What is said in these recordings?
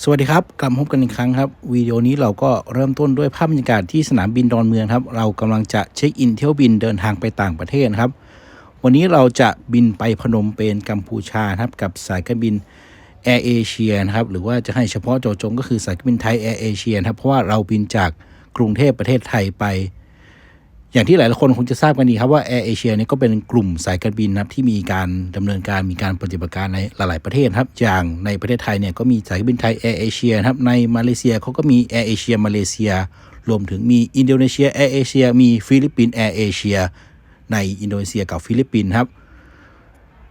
สวัสดีครับ กลับมาพบกันอีกครั้งครับวิดีโอนี้เราก็เริ่มต้นด้วยภาพบรรยากาศที่สนามบินดอนเมืองครับ เรากำลังจะเช็คอินเที่ยวบินเดินทางไปต่างประเทศครับ วันนี้เราจะบินไปพนมเปญกัมพูชาครับกับสายการบินแอร์เอเชียนะครับหรือว่าจะให้เฉพาะเจาะจงก็คือสายการบินไทยแอร์เอเชียครับเพราะว่าเราบินจากกรุงเทพประเทศไทยไป อย่างที่หลาย ๆ คนคงจะทราบกันดีครับว่าแอร์เอเชียนี่ก็เป็นกลุ่มสายการบินนะครับที่มีการดำเนินการมีการปฏิบัติการในหลาย ๆ ประเทศครับ อย่างในประเทศไทยเนี่ยก็มีสายการบินไทยแอร์เอเชียครับในมาเลเซียเขาก็มีแอร์เอเชียมาเลเซีย รวมถึงมีอินโดนีเซียแอร์เอเชียมีฟิลิปปินส์แอร์เอเชียในอินโดนีเซียกับฟิลิปปินส์ครับ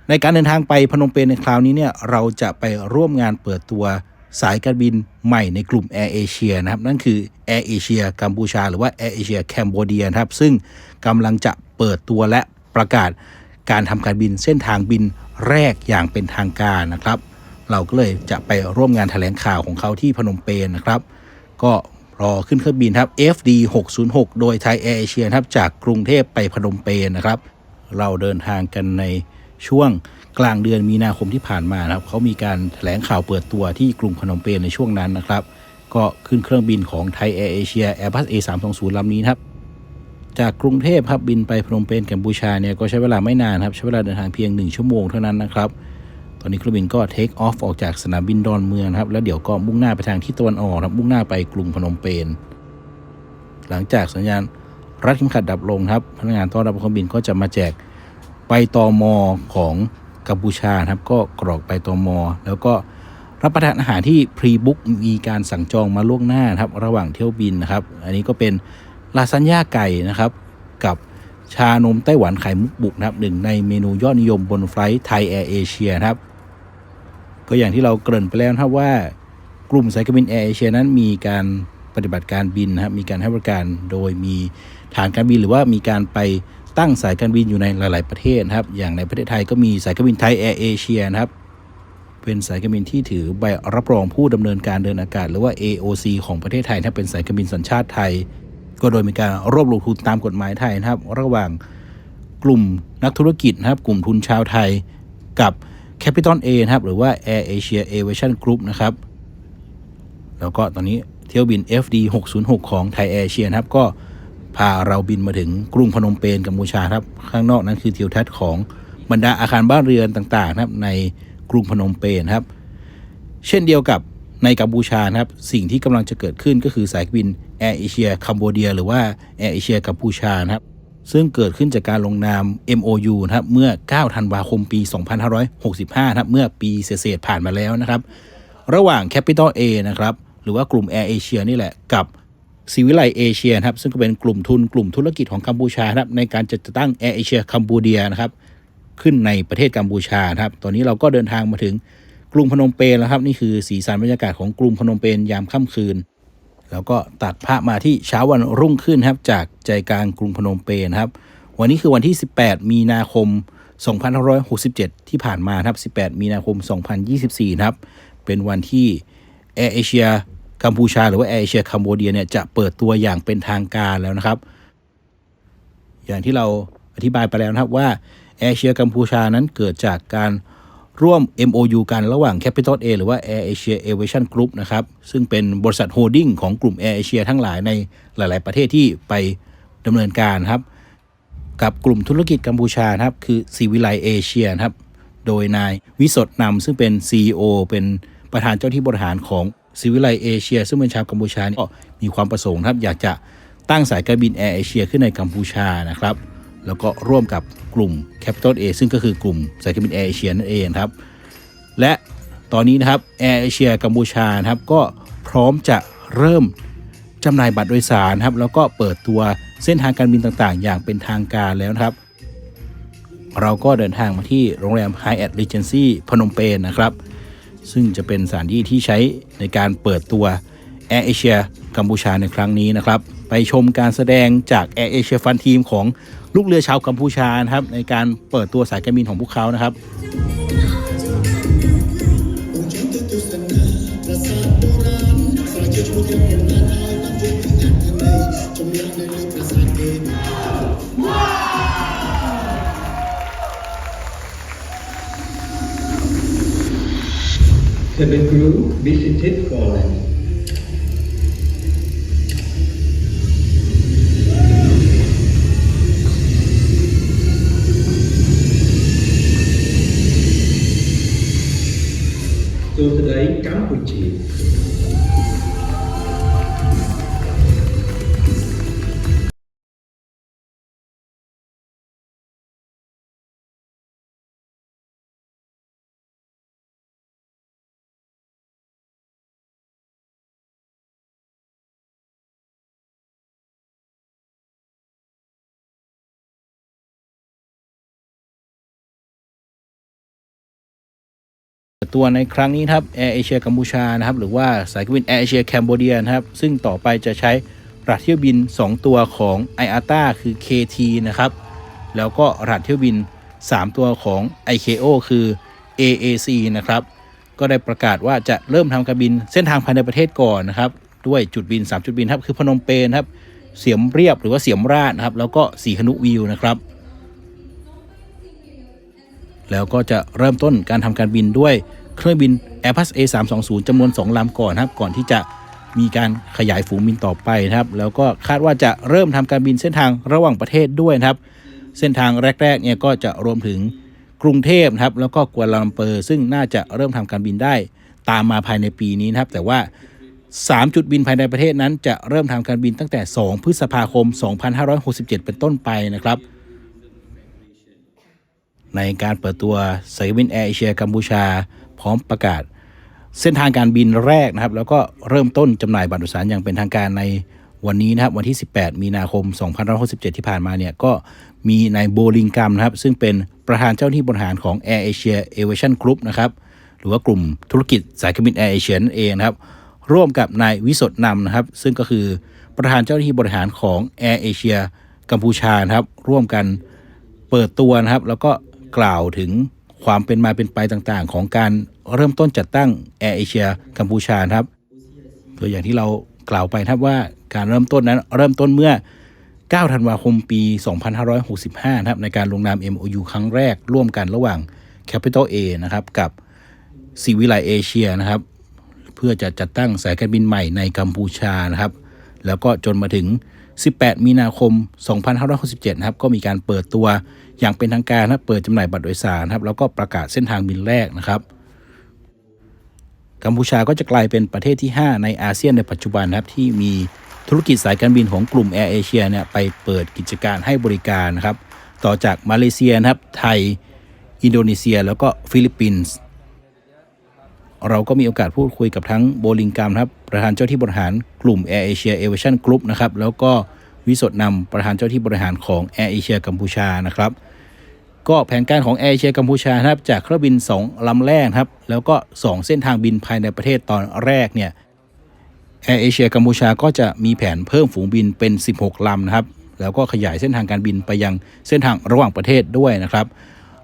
ในการเดินทางไปพนมเปญในคราวนี้เนี่ยเราจะไปร่วมงานเปิดตัว สายการบินใหม่ในกลุ่ม Air Asia นะครับนั่นคือ Air Asia กัมพูชา หรือว่า Air Asia แคนเบเดียนะครับซึ่งกำลังจะเปิดตัวและประกาศการทำการบินเส้นทางบินแรกอย่างเป็นทางการนะครับ เราก็เลยจะไปร่วมงานแถลงข่าวของเขาที่พนมเปญนะครับ ก็รอขึ้นเครื่องบินครับ FD 606โดยไทยแอร์เอเชียครับจากกรุงเทพไปพนมเปญนะครับ เราเดินทางกันในช่วง กลางเดือนมีนาคมที่ผ่านมานะครับเขามีการแถลงข่าวเปิดตัวที่กรุงพนมเปญในช่วงนั้นนะครับ ก็ขึ้นเครื่องบินของไทยแอร์เอเชียแอร์พัสดุ์ Airbus A320 ลำนี้ครับ จากกรุงเทพครับบินไปพนมเปญกัมพูชาเนี่ยก็ใช้เวลาไม่นานครับใช้เวลาเดินทางเพียง 1 ชั่วโมงเท่านั้นนะครับ ตอนนี้เครื่องบินก็เทคออฟออกจากสนามบินดอนเมืองครับแล้วเดี๋ยวก็มุ่งหน้าไปทางที่ตะวันออกครับมุ่งหน้าไปกรุงพนมเปญหลังจากสัญญาณรัดเข็มขัดดับลงครับพนักงานต้อนรับบนเครื่องบินก็จะมาแจกใบตอมอของ กัมพูชาครับ ก็กรอกใบตอมอ แล้วก็รับประทานอาหารที่พรีบุ๊กมีการสั่งจองมาล่วงหน้าครับระหว่างเที่ยวบินนะครับ อันนี้ก็เป็นลาซานญ่าไก่นะครับ กับชานมไต้หวันไข่มุกบุกนะครับหนึ่งในเมนูยอดนิยมบนไฟลท์ไทยแอร์เอเชียนะครับ ก็อย่างที่เราเกริ่นไปแล้วครับว่ากลุ่มสายการบินแอร์เอเชียนั้นมีการปฏิบัติการบินนะครับมีการให้บริการโดยมีฐานการบินหรือว่ามีการไป ตั้งสายการบินอยู่ในหลาย ๆ ประเทศนะครับ อย่างในประเทศไทยก็มีสายการบินไทยแอร์เอเชียนะครับ เป็นสายการบินที่ถือใบรับรองผู้ดำเนินการเดินอากาศ หรือว่า AOC ของประเทศไทยถ้าเป็นสายการบินสัญชาติไทย ก็โดยมีการรวบรวมทุนตามกฎหมายไทยนะครับ ระหว่างกลุ่มนักธุรกิจนะครับ กลุ่มทุนชาวไทยกับ Capital A นะครับ หรือว่า Air Asia Aviation Group นะครับ แล้วก็ตอนนี้เที่ยวบิน FD 606 ของไทยแอร์เชียนะครับ ก็ พาเราบินมาถึงกรุงพนมเปญกัมพูชาครับ ข้างนอกนั้นคือทิวทัศน์ของบรรดาอาคารบ้านเรือนต่างๆนะครับในกรุงพนมเปญครับ เช่นเดียวกับในกัมพูชานะครับ สิ่งที่กำลังจะเกิดขึ้นก็คือสายบินแอร์เอเชียคัมโบเดียหรือว่าแอร์เอเชียกัมพูชานะครับ ซึ่งเกิดขึ้นจากการลงนาม MOU นะครับเมื่อ 9 ธันวาคมปี 2565นะครับเมื่อปีเศษๆผ่านมาแล้วนะครับ ระหว่าง Capital A นะครับหรือว่ากลุ่ม Air Asia นี่แหละกับ ซีวิไลเอเชียครับซึ่งก็เป็นกลุ่มทุนกลุ่มธุรกิจของกัมพูชาครับในการจัดตั้ง Air Asia คัมบูเดียนะครับขึ้นในประเทศกัมพูชาครับตอนนี้เราก็เดินทางมาถึงกรุงพนมเปญแล้วครับนี่คือสีสันบรรยากาศของกรุงพนมเปญยามค่ำคืน แล้วก็ตัดภาพมาที่เช้าวันรุ่งขึ้นครับจากใจกลางกรุงพนมเปญครับวันนี้คือวันที่ 18 มีนาคม 2567 ที่ผ่านมาครับ 18 มีนาคม 2024 ครับ เป็นวันที่แอร์เอเชีย กัมพูชาหรือว่าแอร์เอเชียคัมโบเดียเนี่ยจะเปิดตัวอย่างเป็นทางการแล้วนะครับ อย่างที่เราอธิบายไปแล้วนะครับว่าแอร์เอเชียกัมพูชานั้นเกิดจากการร่วม MOU กันระหว่าง Capital A หรือว่า Air Asia Aviation Group นะครับ ซึ่งเป็นบริษัทโฮลดิ้งของกลุ่ม Air Asia ทั้งหลายในหลาย ๆ ประเทศที่ไปดำเนินการครับ กับกลุ่มธุรกิจกัมพูชาครับ คือซีวิไลเอเชียครับ โดยนายวิสดนำซึ่งเป็น CEO เป็นประธานเจ้าที่บริหารของ ซีวิไลเอเชีย ซึ่งเป็นชาวกัมพูชาก็มีความประสงค์ครับอยากจะตั้งสายการบินแอร์เอเชียขึ้นในกัมพูชานะครับแล้วก็ร่วมกับกลุ่ม Capital A ซึ่งก็คือกลุ่มสายการบินแอร์เอเชียนั่นเองครับและตอนนี้นะครับแอร์เอเชียกัมพูชาครับก็พร้อมจะเริ่มจำหน่ายบัตรโดยสารครับแล้วก็เปิดตัวเส้นทางการบินต่างๆ อย่างเป็นทางการแล้วครับ เราก็เดินทางมาที่โรงแรม Hyatt Regency พนมเปญนะครับ ซึ่งจะเป็นสถานที่ที่ใช้ในการเปิดตัว Air Asia กัมพูชาในครั้งนี้นะครับ ไปชมการแสดงจาก Air Asia Fun Team ของลูกเรือชาวกัมพูชานะครับในการเปิดตัวสายการบินของพวกเขานะครับ Seven crew visited Poland. So today, Campuchia. ตัวในครั้งนี้ครับแอร์เอเชียกัมพูชานะครับหรือว่าสายการบินแอร์เอเชียแคนเบเดียนะครับซึ่งต่อไปจะใช้รหัสเที่ยวบิน 2 ตัวของ i a t a คือ KT นะครับแล้วก็รหัสเที่ยวบิน 3 ตัวของ ICAO คือ AAC นะครับก็ได้ประกาศว่าจะเริ่มทำการบินเส้นทางภายในประเทศก่อนนะครับด้วยจุดบิน 3 จุดบินครับคือพนมเปญครับเสียมเรียบหรือว่าเสียมราชนะครับแล้วก็สีหนุวิวนะครับ แล้วก็จะเริ่มต้นการทำการบินด้วยเครื่องบิน Airbus A320 จำนวน 2ลำก่อนนะครับ ก่อนที่จะมีการขยายฝูงบินต่อไปนะครับ แล้วก็คาดว่าจะเริ่มทำการบินเส้นทางระหว่างประเทศด้วยนะครับ เส้นทางแรกๆเนี่ยก็จะรวมถึงกรุงเทพนะครับ แล้วก็กัวลาลัมเปอร์ ซึ่งน่าจะเริ่มทำการบินได้ตามมาภายในปีนี้นะครับ แต่ว่า 3 จุดบินภายในประเทศนั้น จะเริ่มทำการบินตั้งแต่ 2 พฤษภาคม 2567 เป็นต้นไปนะครับ ในการเปิดตัวสายการบินแอร์เอเชียกัมพูชา พร้อมประกาศ เส้นทางการบินแรกนะครับ แล้วก็เริ่มต้นจำหน่ายบัตรโดยสารอย่างเป็นทางการในวันนี้นะครับ วันที่ 18 มีนาคม 2567 ที่ผ่านมาเนี่ยก็มีนายโบลิงกัมนะครับ ซึ่งเป็นประธานเจ้าหน้าที่บริหารของ Air Asia Aviation Group นะครับหรือว่ากลุ่มธุรกิจสายการบินแอร์เอเชียนั่นเองนะครับ ร่วมกับนายวิสดนำนะครับ ซึ่งก็คือประธานเจ้าหน้าที่บริหารของ Air Asia กัมพูชานะครับ ร่วมกันเปิดตัวนะครับ แล้วก็ กล่าวถึงความเป็นมาเป็นไปต่างๆ ของการเริ่มต้นจัดตั้งแอร์เอเชียกัมพูชาครับตัวอย่างที่เรากล่าวไปนะครับว่าการเริ่มต้นนั้นเริ่มต้นเมื่อ 9 ธันวาคมปี 2565นะครับในการลงนาม MOU ครั้งแรกร่วมกันระหว่าง Capital A นะครับกับซีวิไลเอเชียนะครับเพื่อจะจัดตั้งสายการบินใหม่ในกัมพูชานะครับ แล้วก็จนมาถึง 18 มีนาคม 2567นะครับก็มีการเปิดตัวอย่างเป็นทางการนะครับเปิดจำหน่ายบัตรโดยสารนะครับแล้วก็ประกาศเส้นทางบินแรกนะครับกัมพูชาก็จะกลายเป็นประเทศที่ 5 ในอาเซียนในปัจจุบันนะครับที่มีธุรกิจสายการบินของกลุ่มแอร์เอเชียเนี่ยไปเปิดกิจการให้บริการนะครับต่อจากมาเลเซียนะครับไทย อินโดนีเซีย แล้วก็ฟิลิปปินส์ เราก็มีโอกาสพูดคุยกับทั้งโบลิงกัมครับประธานเจ้าที่บริหารกลุ่ม Air Asia Aviation Group นะครับแล้วก็วิสดนำประธานเจ้าที่บริหารของ Air Asia กัมพูชานะครับก็แผนการของ Air Asia กัมพูชานะครับจากเครื่องบิน 2 ลำแรกครับแล้วก็ 2 เส้นทางบินภายในประเทศตอนแรกเนี่ยแอร์เอเชียกัมพูชาก็จะมีแผนเพิ่มฝูงบินเป็น 16 ลำนะครับ แล้วก็ขยายเส้นทางการบินไปยังเส้นทางระหว่างประเทศด้วยนะครับ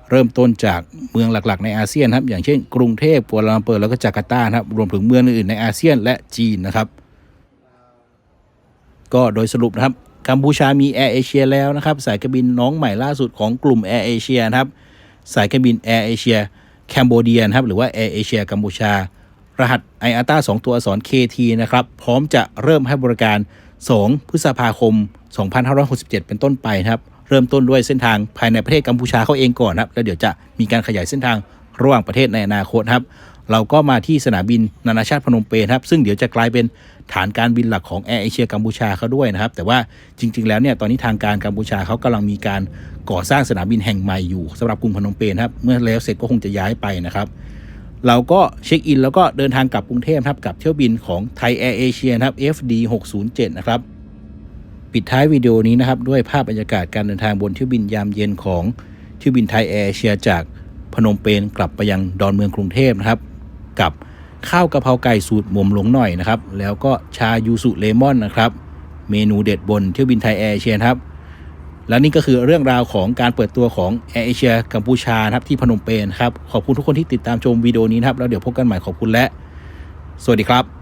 เริ่มต้นจากเมืองหลักๆ ในอาเซียนครับอย่างเช่นกรุงเทพกัวลาลัมเปอร์แล้วก็จาการ์ตาครับรวมถึงเมืองอื่นๆในอาเซียนและจีนนะครับ ก็โดยสรุปนะครับกัมพูชามีแอร์เอเชียแล้วนะครับ สายการบินน้องใหม่ล่าสุดของกลุ่มแอร์เอเชียนะครับ สายการบินแอร์เอเชียแคนเบเดียนะครับหรือว่าแอร์เอเชียกัมพูชา รหัส i a t a 2ตัวอักษร KT นะครับ พร้อมจะเริ่มให้บริการ 2 พฤษภาคม 2567 เป็นต้นไปนะครับ เริ่มต้นด้วยเส้นทางภายในประเทศกัมพูชาเขาเองก่อนนะครับแล้วเดี๋ยวจะมีการขยายเส้นทางระหว่างประเทศในอนาคตครับ เราก็มาที่สนามบินนานาชาติพนมเปญครับ ซึ่งเดี๋ยวจะกลายเป็นฐานการบินหลักของแอร์เอเชียกัมพูชาเขาด้วยนะครับ แต่ว่าจริง ๆ แล้วเนี่ยตอนนี้ทางการกัมพูชาเขากำลังมีการก่อสร้างสนามบินแห่งใหม่อยู่สำหรับกรุงพนมเปญครับ เมื่อแล้วเสร็จก็คงจะย้ายไปนะครับเราก็เช็คอินแล้วก็เดินทางกลับกรุงเทพครับกับเที่ยวบินของไทยแอร์เอเชียครับ FD 607นะครับ ปิดท้ายวิดีโอนี้นะครับ ด้วยภาพบรรยากาศการเดินทางบนเที่ยวบินยามเย็นของเที่ยวบินไทยแอร์เอเชียจากพนมเปญกลับไปยังดอนเมืองกรุงเทพนะครับ กับข้าวกะเพราไก่สูตรหม่มหลงหน่อยนะครับ แล้วก็ชายูสุเลมอนนะครับ เมนูเด็ดบนเที่ยวบินไทยแอร์เอเชียครับ และนี่ก็คือเรื่องราวของการเปิดตัวของแอร์เอเชียกัมพูชาครับที่พนมเปญครับขอบคุณทุกคนที่ติดตามชมวิดีโอนี้นะครับแล้วเดี๋ยวพบกันใหม่ขอบคุณและ สวัสดีครับ